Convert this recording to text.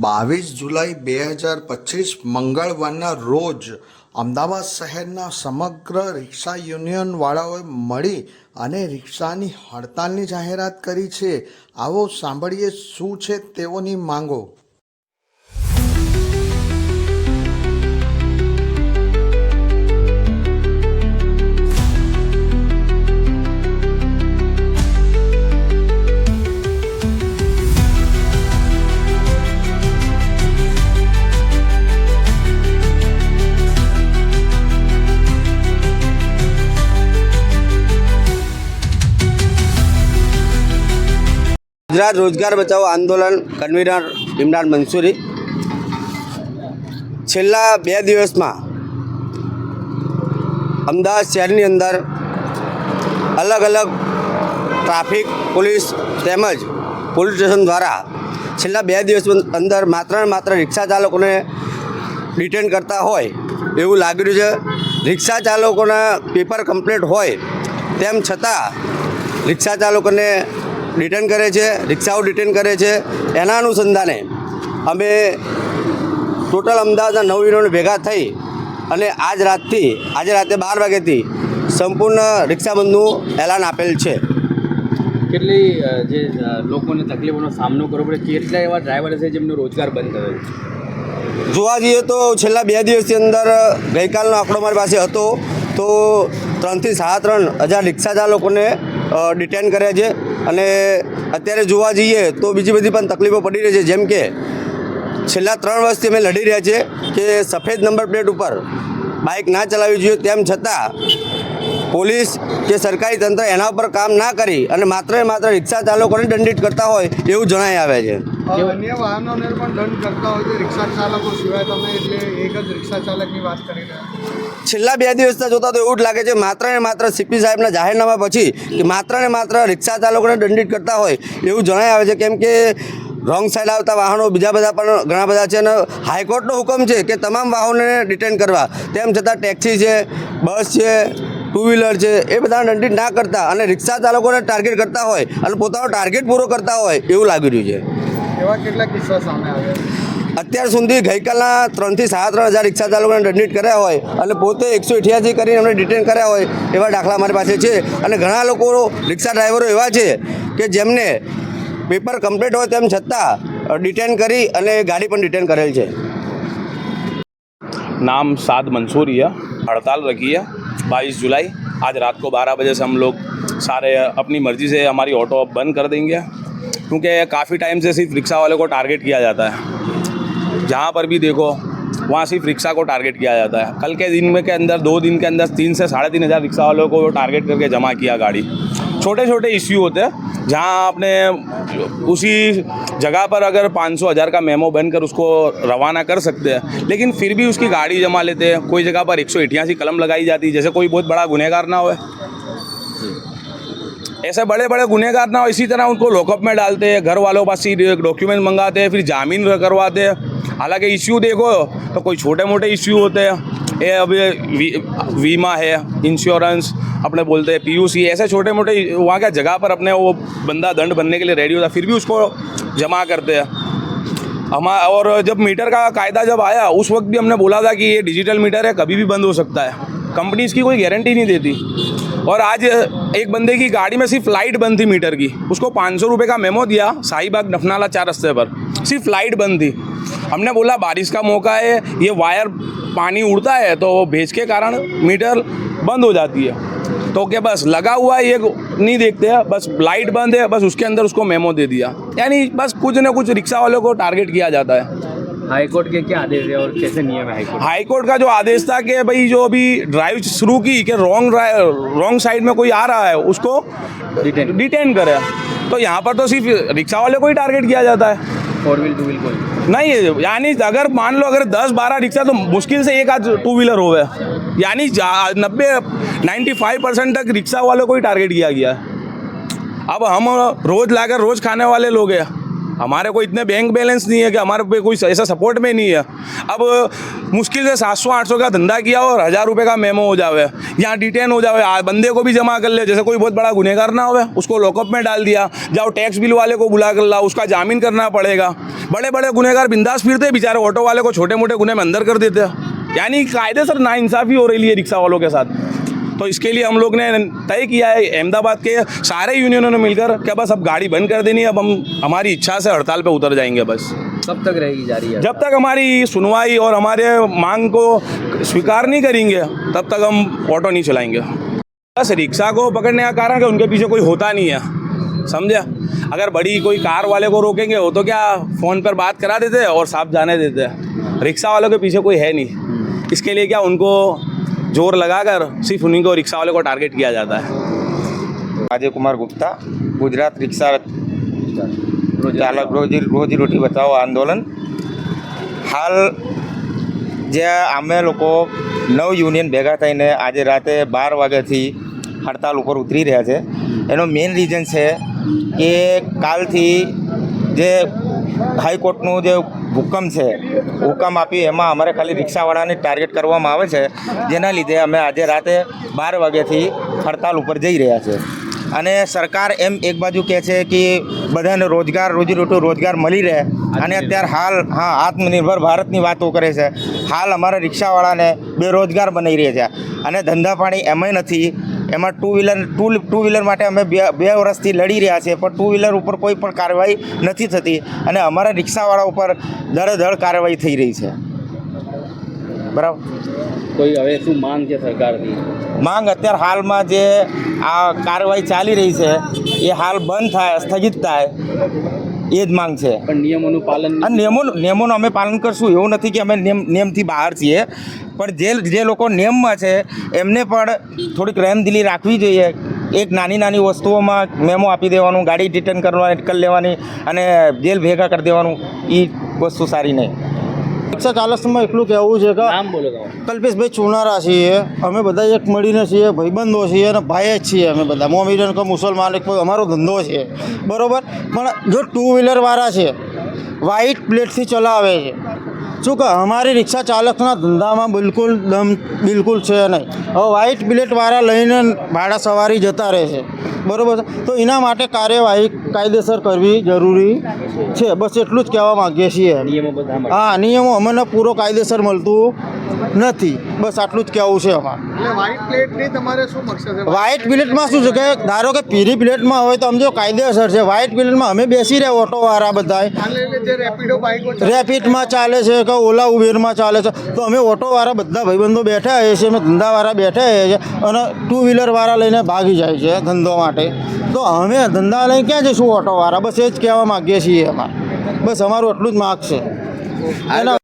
બાવીસ જુલાઈ બે હજાર પચીસ મંગળવારના રોજ અમદાવાદ શહેરના સમગ્ર રિક્ષા યુનિયનવાળાઓએ મળી અને રિક્ષાની હડતાલની જાહેરાત કરી છે. આવો સાંભળીએ શું છે તેઓની માંગો. ગુજરાત રોજગાર બચાવો આંદોલન કન્વીનર ઇમરાન મંસૂરી. છેલ્લા બે દિવસમાં અમદાવાદ શહેરની અંદર અલગ અલગ ટ્રાફિક, પોલીસ તેમજ પોલીસ સ્ટેશન દ્વારા છેલ્લા બે દિવસ અંદર માત્ર ને માત્ર રિક્ષા ચાલકોને ડિટેન કરતા હોય એવું લાગી રહ્યું છે. રિક્ષા ચાલકોના પેપર કમ્પ્લીટ હોય તેમ છતાં રિક્ષા ચાલકોને ડિટેન કરે છે રિક્ષાઓ ડિટેન કરે છે. એના અનુસંધાને અમે ટોટલ અમદાવાદના નવ યુનિયનો ભેગા થઈ અને આજ રાતથી આજે રાતે બાર વાગ્યાથી સંપૂર્ણ રિક્ષાબંધનું એલાન આપેલ છે. કેટલી જે લોકોને તકલીફોનો સામનો કરવો પડે કેટલા એવા ડ્રાઈવર છે જેમનો રોજગાર બંધ થયો? છે જોવા જઈએ તો છેલ્લા બે દિવસની અંદર ગઈકાલનો આંકડો મારી પાસે હતો તો ત્રણથી સાડા ત્રણ હજાર રિક્ષાદાર ચાલકોને ડિટેન કર્યા છે અને અત્યારે જોવા જઈએ તો બીજી બધી પણ તકલીફો પડી રહી છે. જેમ કે છેલ્લા ત્રણ વર્ષથી અમે લડી રહ્યા છીએ કે સફેદ નંબર પ્લેટ ઉપર બાઇક ના ચલાવવી જોઈએ. તેમ છતાં પોલીસ કે સરકારી તંત્ર એના ઉપર કામ ના કરી અને માત્ર ને માત્ર રિક્ષા ચાલકોને દંડિત કરતા હોય એવું જણાઈ આવે છે. અન્ય વાહનોને પણ દંડ કરતા હોય છે. રિક્ષા ચાલકો સિવાય તમે એટલે એક જ રિક્ષા ચાલકની વાત કરી રહ્યા છેલ્લા બે દિવસના જોતા તો એવું જ લાગે છે માત્ર ને માત્ર સીપી સાહેબના જાહેરનામા પછી કે માત્ર ને માત્ર રિક્ષા ચાલકોને દંડિત કરતા હોય એવું જણાઈ આવે છે. કેમ કે રોંગ સાઈડ આવતા વાહનો બીજા બધા પણ ઘણા બધા છે અને હાઈકોર્ટનો હુકમ છે કે તમામ વાહનોને ડિટેન કરવા. તેમ છતાં ટેક્સી છે બસ છે ટુ વ્હીલર છે. એ બધા દંડિત ના કરતા અને રિક્ષા ચાલકોને ટાર્ગેટ કરતા હોય અને પોતાનો ટાર્ગેટ પૂરો કરતા હોય એવું લાગી રહ્યું છે. એવા કેટલા કિસ્સા સામે આવ્યા? અત્યાર સુધી ગઈકાલના ત્રણથી સાડા ત્રણ હજાર રિક્ષા ચાલકોને દંડિત કર્યા હોય અને પોતે એકસો અઠ્યાસી કરીને એમને ડિટેન કર્યા હોય એવા દાખલા મારી પાસે છે. અને ઘણા લોકો રિક્ષા ડ્રાઈવરો એવા છે કે જેમને પેપર કમ્પ્લીટ હોય તેમ છતાં ડિટેન કરી અને ગાડી પણ ડિટેન કરેલ છે. નામ સાદ મંસૂરિયા હડતાલ રખીયા बाईस जुलाई, आज रात को बारह बजे से हम लोग सारे अपनी मर्ज़ी से हमारी ऑटो अब बंद कर देंगे। क्योंकि काफ़ी टाइम से सिर्फ़ रिक्शा वाले को टारगेट किया जाता है। जहाँ पर भी देखो, वहाँ सिर्फ़ रिक्शा को टारगेट किया जाता है। कल के दिन में के अंदर, दो दिन के अंदर तीन से साढ़े तीन हज़ार रिक्शा वालों को टारगेट करके जमा किया गाड़ी। छोटे छोटे इश्यू होते हैं, जहाँ आपने उसी जगह पर अगर पाँच सौ हज़ार का मेमो बनकर उसको रवाना कर सकते हैं, लेकिन फिर भी उसकी गाड़ी जमा लेते हैं। कोई जगह पर एक सौ अट्ठासी कलम लगाई जाती है, जैसे कोई बहुत बड़ा गुनहगार ना हो। ऐसे बड़े बड़े गुनहगार ना हो, इसी तरह उनको लॉकअप में डालते हैं घर वालों पास ही डॉक्यूमेंट मंगाते हैं, फिर जामीन करवाते हैं। हालाँकि इश्यू देखो तो कोई छोटे मोटे इश्यू होते हैं। ये अभी वी, बीमा है इंश्योरेंस अपने बोलते हैं पीयूसी ऐसे छोटे मोटे वहाँ क्या जगह पर अपने वो बंदा दंड बनने के लिए रेडी होता फिर भी उसको जमा करते हैं। हमारा और जब मीटर का कायदा जब आया उस वक्त भी हमने बोला था कि ये डिजिटल मीटर है कभी भी बंद हो सकता है। कंपनी इसकी कोई गारंटी नहीं देती। और आज एक बंदे की गाड़ी में सिर्फ़ लाइट बंद थी मीटर की। उसको पाँच सौ रुपये का मेमो दिया शाहीबाग नफनाला चार रस्ते पर। सिर्फ़ लाइट बंद थी। हमने बोला बारिश का मौका है ये वायर पानी उड़ता है तो वो भेज के कारण मीटर बंद हो जाती है। तो क्या बस लगा हुआ है ये नहीं देखते हैं बस लाइट बंद है बस उसके अंदर उसको मेमो दे दिया। यानी बस कुछ ना कुछ रिक्शा वालों को टारगेट किया जाता है। हाईकोर्ट के क्या आदेश है और कैसे नियम है हाईकोर्ट? हाई कोर्ट का जो आदेश था कि भाई जो अभी ड्राइव शुरू की कि रॉन्ग रॉन्ग साइड में कोई आ रहा है उसको डिटेन डिटेन करे। तो यहाँ पर तो सिर्फ़ रिक्शा वाले को ही टारगेट किया जाता है। फोर व्हील टू व्हील कोई? नहीं, यानी अगर मान लो, अगर दस बारह रिक्शा तो मुश्किल से एक आध टू व्हीलर हो गए यानी नब्बे नाइन्टी फाइव परसेंट तक रिक्शा वालों को ही टारगेट किया गया। अब हम रोज लाकर रोज खाने वाले लोग हैं। हमारे को इतने बैंक बैलेंस नहीं है कि हमारे पे कोई ऐसा सपोर्ट में नहीं है। अब मुश्किल से सात सौ, आठ सौ का धंधा किया और हज़ार रुपये का मेमो हो जावे, यहाँ डिटेन हो जावे बंदे को भी जमा कर ले, जैसे कोई बहुत बड़ा गुनहगार ना हो उसको लॉकअप में डाल दिया, जाओ टैक्स बिल वाले को बुला कर ला उसका जामीन करना पड़ेगा। बड़े बड़े गुनहगार बिंदास फिरते बेचारे ऑटो वाले को छोटे मोटे गुने में अंदर कर देते यानी कायदे सर ना इंसाफी हो रही है रिक्शा वालों के साथ। तो इसके लिए हम लोग ने तय किया है अहमदाबाद के सारे यूनियनों ने मिलकर क्या बस अब गाड़ी बंद कर देनी है अब हम हमारी इच्छा से हड़ताल पर उतर जाएँगे बस। कब तक रहेगी जारी है? जब तक हमारी सुनवाई और हमारे मांग को स्वीकार नहीं करेंगे तब तक हम ऑटो नहीं चलाएँगे। बस रिक्शा को पकड़ने का कारण कि उनके पीछे कोई होता नहीं है समझे? अगर बड़ी कोई कार वाले को रोकेंगे वो तो क्या फ़ोन पर बात करा देते और साफ़ जाने देते? रिक्शा वालों के पीछे कोई है नहीं। इसके लिए क्या उनको जोर लगाकर सिर्फ उन्हीं को रिक्शा वाले को टारगेट किया जाता है અજય કુમાર ગુપ્તા ગુજરાત રિક્ષા ચાલક રોજી રોજી રોટી બચાવો આંદોલન હાલ જે અમે લોકો નવ યુનિયન ભેગા થઈને આજે રાતે બાર વાગ્યાથી હડતાલ ઉપર ઉતરી રહ્યા છે એનો મેઇન રીઝન છે કે કાલથી જે હાઈકોર્ટનું જે હુકમ છે. હુકમ આપી એમાં અમારે ખાલી રિક્ષાવાળાને ટાર્ગેટ કરવામાં આવે છે. જેના લીધે અમે આજે રાતે બાર વાગ્યાથી હડતાલ ઉપર જઈ રહ્યા છે અને સરકાર એમ એક બાજુ કહે છે કે બધાને રોજગાર રોજીરોટી રોજગાર મળી રહે. અને અત્યારે હાલ, હા, આત્મનિર્ભર ભારતની વાતો કરે છે. હાલ અમારા રિક્ષાવાળાને બેરોજગાર બનાવી રહ્યા છે. અને ધંધા પાણી એમાંય નથી. એમાં two wheeler two two wheeler માટે અમે બે બે વર્ષથી લડી રહ્યા છીએ પણ ટુ વ્હીલર ઉપર કોઈ પણ કાર્યવાહી નથી થતી અને અમારા રિક્ષાવાળા ઉપર દરેધડ કાર્યવાહી થઈ રહી છે. બરાબર? કોઈ હવે શું માંગ છે સરકારની? માંગ અત્યારે હાલમાં જે આ કાર્યવાહી ચાલી રહી છે એ હાલ બંધ થાય સ્થગિત થાય. એ જ માંગ છે. પણ નિયમોનું પાલન આ નિયમો નિયમોનું અમે પાલન કરશું એવું નથી કે અમે નિયમ નિયમથી બહાર છીએ. પણ જે જે લોકો નિયમમાં છે એમને પણ થોડીક રહેમદિલી રાખવી જોઈએ. એક નાની નાની વસ્તુઓમાં મેમો આપી દેવાનું ગાડી રિટર્ન કરવાની કરી લેવાની અને જેલ ભેગા કરી દેવાનું એ વસ્તુ સારી નહીં. રિક્ષા ચાલકમાં એટલું કહેવું છે કે નામ બોલો કલ્પેશભાઈ ચુનારા છીએ. અમે બધા એક મળીને છીએ ભાઈબંધો છીએ અને ભાઈ જ છીએ અમે બધા. મોમીરન કે મુસલમાન એક અમારો ધંધો છે. બરોબર? પણ જો ટુ વ્હીલરવાળા છે વ્હાઇટ પ્લેટથી ચલાવે છે. શું કે અમારી રિક્ષા ચાલકના ધંધામાં બિલકુલ દમ બિલકુલ છે નહીં. હવે વ્હાઇટ બિલેટવાળા લઈને ભાડા સવારી જતા રહે છે. બરોબર છે? તો એના માટે કાર્યવાહી કાયદેસર કરવી જરૂરી છે. બસ એટલું જ કહેવા માગીએ છીએ. હા નિયમો અમને પૂરો કાયદેસર મળતું નથી. બસ આટલું જ કહેવું છે અમારે. એટલે વ્હાઇટ પ્લેટની શું છે? કે ધારો કે પીરી બિલેટમાં હોય તો સમજો કાયદેસર છે. વ્હાઇટ બિલેટમાં અમે બેસી રહ્યા ઓટોવાળા બધા રેપિડમાં ચાલે છે. કે ઓલા ઉબેરમાં ચાલે છે. તો અમે ઓટોવાળા બધા ભાઈબંધો બેઠા હોઈએ છીએ અમે ધંધાવાળા બેઠા હોઈએ છીએ અને ટુ વ્હીલરવાળા લઈને ભાગી જાય છે ધંધો માટે. તો અમે ધંધા લઈને ક્યાં જઈશું ઓટોવાળા? બસ એ જ કહેવા માગીએ છીએ અમારે બસ અમારું એટલું જ માગ છે એના